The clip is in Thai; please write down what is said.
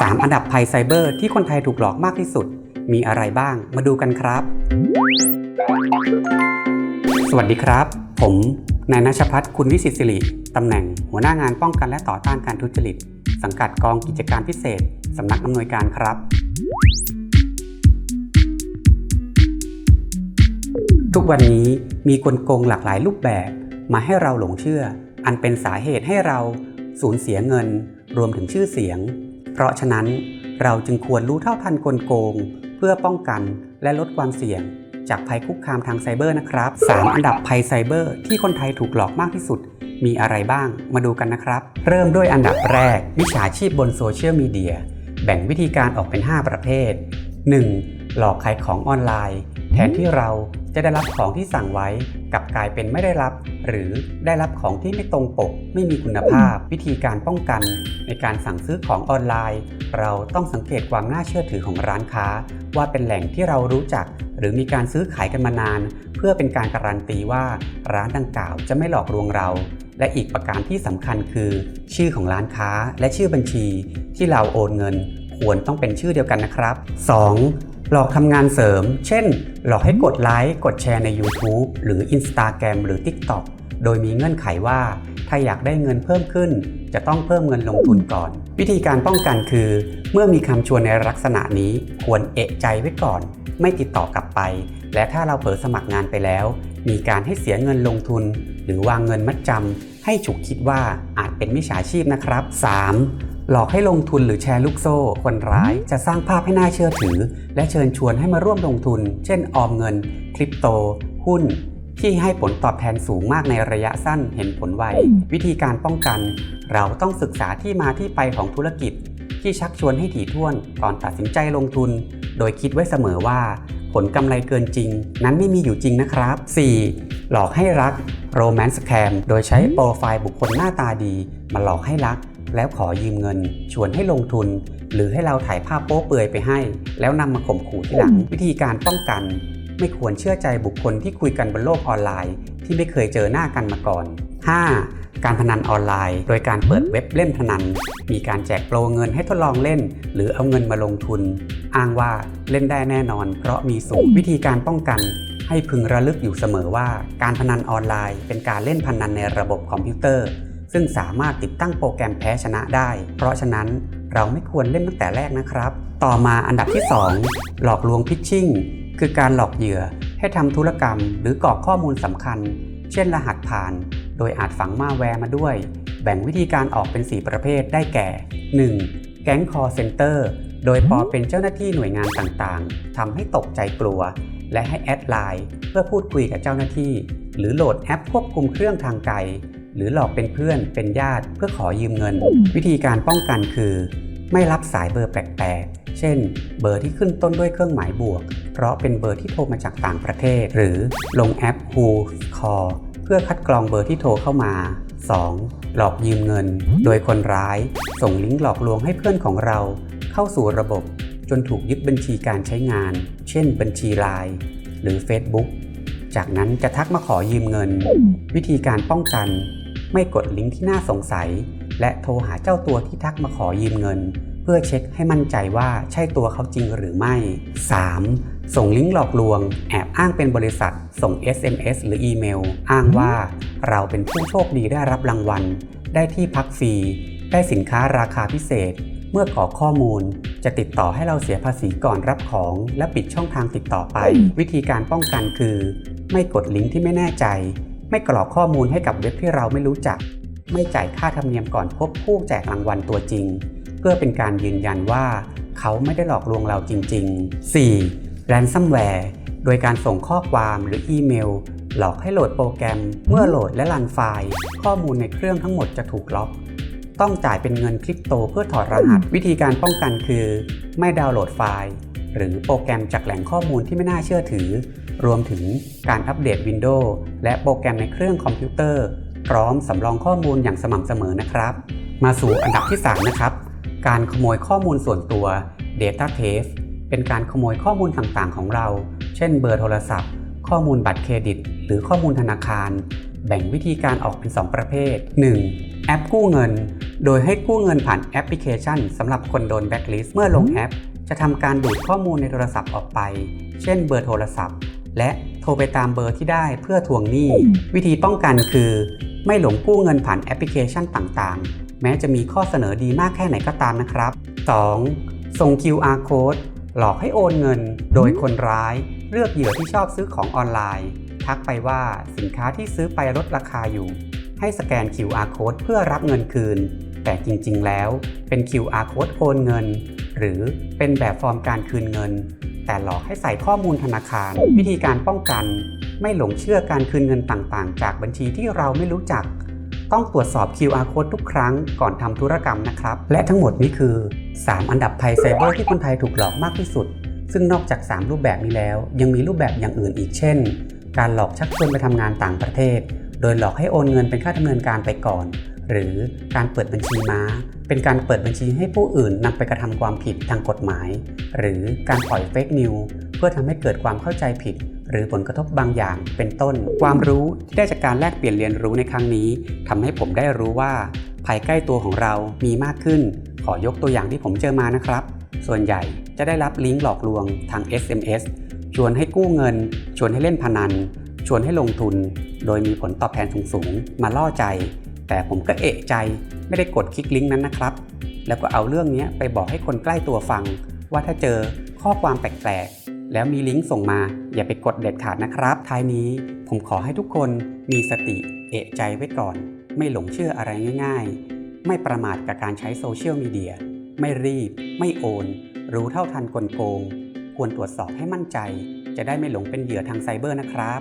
3 อันดับภัยไซเบอร์ที่คนไทยถูกหลอกมากที่สุด มีอะไรบ้าง มาดูกันครับ สวัสดีครับ ผมนายนชพัฒน์คุณวิสิตสิริตำแหน่งหัวหน้างานป้องกันและต่อต้านการทุจริต สังกัดกองกิจการพิเศษสำนักอำนวยการครับ ทุกวันนี้มีกลโกงหลากหลายรูปแบบมาให้เราหลงเชื่อ อันเป็นสาเหตุให้เราสูญเสียเงิน รวมถึงชื่อเสียง เพราะฉะนั้นเราจึงควรรู้เท่าทันกลโกง เพื่อป้องกันและลดความเสี่ยง จากภัยคุกคามทางไซเบอร์นะครับ 3 อันดับภัยไซเบอร์ ที่คนไทยถูกหลอกมากที่สุด มีอะไรบ้างมาดูกันนะครับ เริ่มด้วยอันดับแรกมิจฉาชีพบนโซเชียลมีเดียแบ่งวิธีการออกเป็น 5 ประเภท 1. หลอกขายของออนไลน์ แทนที่เราจะได้รับของที่สั่งไว้กลับกลายเป็นไม่ได้รับ หรือได้รับของที่ไม่ตรงปก ไม่มีคุณภาพ วิธีการป้องกัน ในการสั่งซื้อของออนไลน์ เราต้องสังเกตความน่าเชื่อถือของร้านค้า ว่าเป็นแหล่งที่เรารู้จัก หรือมีการซื้อขายกันมานาน เพื่อเป็นการการันตีว่าร้านดังกล่าวจะไม่หลอกลวงเรา และอีกประการที่สำคัญคือ ชื่อของร้านค้าและชื่อบัญชี ที่เราโอนเงินควรต้องเป็นชื่อเดียวกันนะครับ 2. หลอกทำงานเสริม เช่น หลอกให้กดไลค์กดแชร์ใน YouTube หรือ Instagram หรือ TikTok โดยมีเงื่อนไขว่า ถ้าอยากได้เงินเพิ่มขึ้น จะต้องเพิ่มเงินลงทุนก่อน วิธีการป้องกันคือ เมื่อมีคำชวนในลักษณะนี้ควรเอะใจไว้ก่อน ไม่ติดต่อกลับไป และถ้าเราเผลอสมัครงานไปแล้ว มีการให้เสียเงินลงทุน หรือวางเงินมัดจำให้ฉุกคิดว่าอาจเป็นมิจฉาชีพนะครับ 3. หลอกให้ลงทุนหรือแชร์ลูกโซ่ คนร้ายจะสร้างภาพให้น่าเชื่อถือ และเชิญชวนให้มาร่วมลงทุน เช่นออมเงิน คริปโต หุ้น ที่ให้ผลตอบแทนสูงมากในระยะสั้นเห็นผลไว วิธีการป้องกัน เราต้องศึกษาที่มาที่ไปของธุรกิจ ที่ชักชวนให้ถี่ถ้วนก่อนตัดสินใจลงทุน โดยคิดไว้เสมอว่า ผลกำไรเกินจริง นั้นไม่มีอยู่จริงนะครับ 4. หลอกให้รัก Romance Scam โดยใช้โปรไฟล์บุคคลหน้าตาดี มาหลอกให้รัก แล้วขอยืมเงิน ชวนให้ลงทุน หรือให้เราถ่ายภาพโป๊เปลือยไปให้ แล้วนำมาข่มขู่ที่หลัง วิธีการป้องกัน ไม่ควรเชื่อใจบุคคลที่คุยกันบนโลกออนไลน์ ที่ไม่เคยเจอหน้ากันมาก่อน 5. การพนันออนไลน์ โดยการเปิดเว็บเล่นพนัน มีการแจกโปรเงินให้ทดลองเล่น หรือเอาเงินมาลงทุน อ้างว่าเล่นได้แน่นอน เพราะมีสูตรวิธีการป้องกันให้พึงระลึกอยู่เสมอว่า การพนันออนไลน์ เป็นการเล่นพนันในระบบคอมพิวเตอร์ ซึ่งสามารถติดตั้งโปรแกรมแพ้ชนะได้ เพราะฉะนั้นเราไม่ควรเล่นตั้งแต่แรกนะครับ ต่อมาอันดับที่ 2 หลอกลวงพิชชิ่ง คือการหลอกเหยื่อให้ทำธุรกรรม หรือกรอกข้อมูลสำคัญ เช่นรหัสผ่าน โดยอาจฝังมาแวร์มาด้วย แบ่งวิธีการออกเป็น 4 ประเภทได้แก่ 1. แก๊งคอร์เซ็นเตอร์ โดยปอเป็นเจ้าหน้าที่หน่วยงานต่างๆทำให้ตกใจกลัว และให้แอดไลน์เพื่อพูดคุยกับเจ้าหน้าที่ หรือโหลดแอปควบคุมเครื่องทางไกล หรือหลอกเป็นเพื่อนเป็นญาติเพื่อขอยืมเงิน วิธีการป้องกันคือ ไม่รับสายเบอร์แปลกๆ เช่น เบอร์ที่ขึ้นต้นด้วยเครื่องหมายบวก เพราะเป็นเบอร์ที่โทรมาจากต่างประเทศ หรือลงแอป Who Call เพื่อคัดกรองเบอร์ที่โทรเข้ามา 2. หลอกยืมเงิน โดยคนร้าย ส่งลิงก์หลอกลวงให้เพื่อนของเรา เข้าสู่ระบบ จนถูกยึดบัญชีการใช้งาน เช่น บัญชี Line หรือ Facebook จากนั้นจะทักมาขอยืมเงิน วิธีการป้องกัน ไม่กดลิงก์ที่น่าสงสัย และโทรหาเจ้าตัวที่ทักมาขอยืมเงิน เพื่อเช็คให้มั่นใจว่าใช่ตัวเขาจริงหรือไม่ 3. ส่งลิงก์หลอกลวง แอบอ้างเป็นบริษัท ส่ง SMS หรืออีเมล อ้างว่า เราเป็นผู้โชคดีได้รับรางวัล ได้ที่พักฟรี ได้สินค้าราคาพิเศษ เมื่อกรอข้อมูลจะติดต่อให้เราเสียภาษีก่อนรับของ และปิดช่องทางติดต่อไป วิธีการป้องกันคือ ไม่กดลิงก์ที่ไม่แน่ใจ ไม่กรอกข้อมูลให้กับเว็บที่เราไม่รู้จัก ไม่จ่ายค่าธรรมเนียมก่อนพบผู้แจกรางวัลตัวจริง เพื่อเป็นการยืนยันว่าเขาไม่ได้หลอกลวงเราจริง ๆ 4. ransomware โดยการส่งข้อความหรืออีเมล หลอกให้โหลดโปรแกรม เมื่อโหลดและรันไฟล์ ข้อมูลในเครื่องทั้งหมดจะถูกล็อก ต้องจ่ายเป็นเงินคริปโตเพื่อถอดรหัส วิธีการป้องกันคือ ไม่ดาวน์โหลดไฟล์ หรือโปรแกรมจากแหล่งข้อมูลที่ไม่น่าเชื่อถือ รวมถึงการอัปเดต Windows และโปรแกรมในเครื่องคอมพิวเตอร์ พร้อมสำรองข้อมูลอย่างสม่ำเสมอนะครับ มาสู่อันดับที่ 3 นะครับ การขโมยข้อมูลส่วนตัว Data Theft เป็นการขโมยข้อมูลต่างๆ ของเรา เช่น เบอร์โทรศัพท์ ข้อมูลบัตรเครดิต หรือข้อมูลธนาคาร แบ่งวิธีการออกเป็น 2 ประเภท 1. แอปกู้เงิน โดยให้กู้เงินผ่านแอปพลิเคชันสำหรับคนโดนแบ็คลิสต์เมื่อลงแอป จะทำการดูดข้อมูลในโทรศัพท์ออกไป เช่นเบอร์โทรศัพท์ และโทรไปตามเบอร์ที่ได้เพื่อทวงหนี้ วิธีป้องกันคือ ไม่หลงกู้เงินผ่านแอปพลิเคชันต่างๆ แม้จะมีข้อเสนอดีมากแค่ไหนก็ตามนะครับ 2. ส่ง QR code หลอกให้โอนเงิน โดยคนร้ายเลือกเหยื่อที่ชอบซื้อของออนไลน์ ทักไปว่าสินค้าที่ซื้อไปลดราคาอยู่ ให้สแกน QR code เพื่อรับเงินคืน แต่จริงๆ แล้วเป็น QR code โอนเงิน หรือเป็นแบบฟอร์มการคืนเงิน แต่หลอกให้ใส่ข้อมูลธนาคาร วิธีการป้องกัน ไม่หลงเชื่อการคืนเงินต่างๆ จากบัญชีที่เราไม่รู้จัก ต้องตรวจสอบ QR code ทุกครั้งก่อนทำธุรกรรมนะครับ และทั้งหมดนี้คือ 3 อันดับภัยไซเบอร์ที่คนไทยถูกหลอกมากที่สุด ซึ่งนอกจาก 3 รูปแบบนี้แล้ว ยังมีรูปแบบอย่างอื่นอีกเช่น การหลอกชักชวนไปทำงานต่างประเทศ โดยหลอกให้โอนเงินเป็นค่าดำเนินการไปก่อน หรือการเปิดบัญชีม้า เป็นการเปิดบัญชีให้ผู้อื่นนำไปกระทำความผิดทางกฎหมาย หรือการปล่อยเฟกนิวเพื่อทำให้เกิดความเข้าใจผิด หรือผลกระทบบางอย่างเป็นต้น ความรู้ที่ได้จากการแลกเปลี่ยนเรียนรู้ในครั้งนี้ทำให้ผมได้รู้ว่า ภัยใกล้ตัวของเรามีมากขึ้น ขอยกตัวอย่างที่ผมเจอมานะครับ ส่วนใหญ่จะได้รับลิงก์หลอกลวงทาง SMS ชวนให้กู้เงิน ชวนให้เล่นพนัน ชวนให้ลงทุน โดยมีผลตอบแทนสูงๆ มาล่อใจ แต่ผมก็เอะใจไม่ได้กดคลิกลิงก์นั้นนะครับ แล้วก็เอาเรื่องนี้ไปบอกให้คนใกล้ตัวฟัง ว่าถ้าเจอข้อความแปลกๆ แล้วมีลิงก์ส่งมาอย่าไปกดเด็ดขาดนะครับท้ายนี้ผมขอให้ทุกคนมีสติเอะใจไว้ก่อน ไม่หลงเชื่ออะไรง่าย ๆ ไม่ประมาทกับการใช้โซเชียลมีเดียไม่รีบ ไม่โอน รู้เท่าทันกลโกง ควรตรวจสอบให้มั่นใจ จะได้ไม่หลงเป็นเหยื่อทางไซเบอร์นะครับ